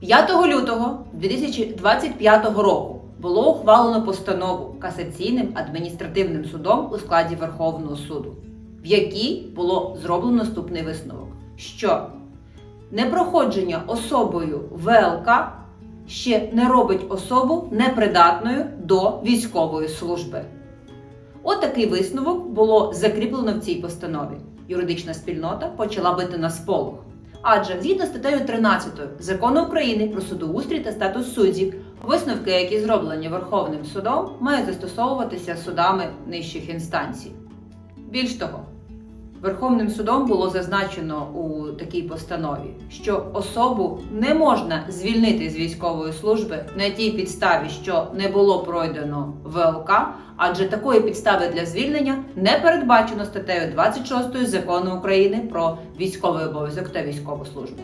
5 лютого 2025 року було ухвалено постанову касаційним адміністративним судом у складі Верховного суду, в якій було зроблено наступний висновок, що непроходження особою ВЛК ще не робить особу непридатною до військової служби. От висновок було закріплено в цій постанові. Юридична спільнота почала бити на сполох. Адже згідно статтею 13 закону України про судоустрій та статус суддів, висновки, які зроблені Верховним судом, мають застосовуватися судами нижчих інстанцій. Більш того, Верховним судом було зазначено у такій постанові, що особу не можна звільнити з військової служби на тій підставі, що не було пройдено ВЛК, адже такої підстави для звільнення не передбачено статтею 26 закону України про військовий обов'язок та військову службу.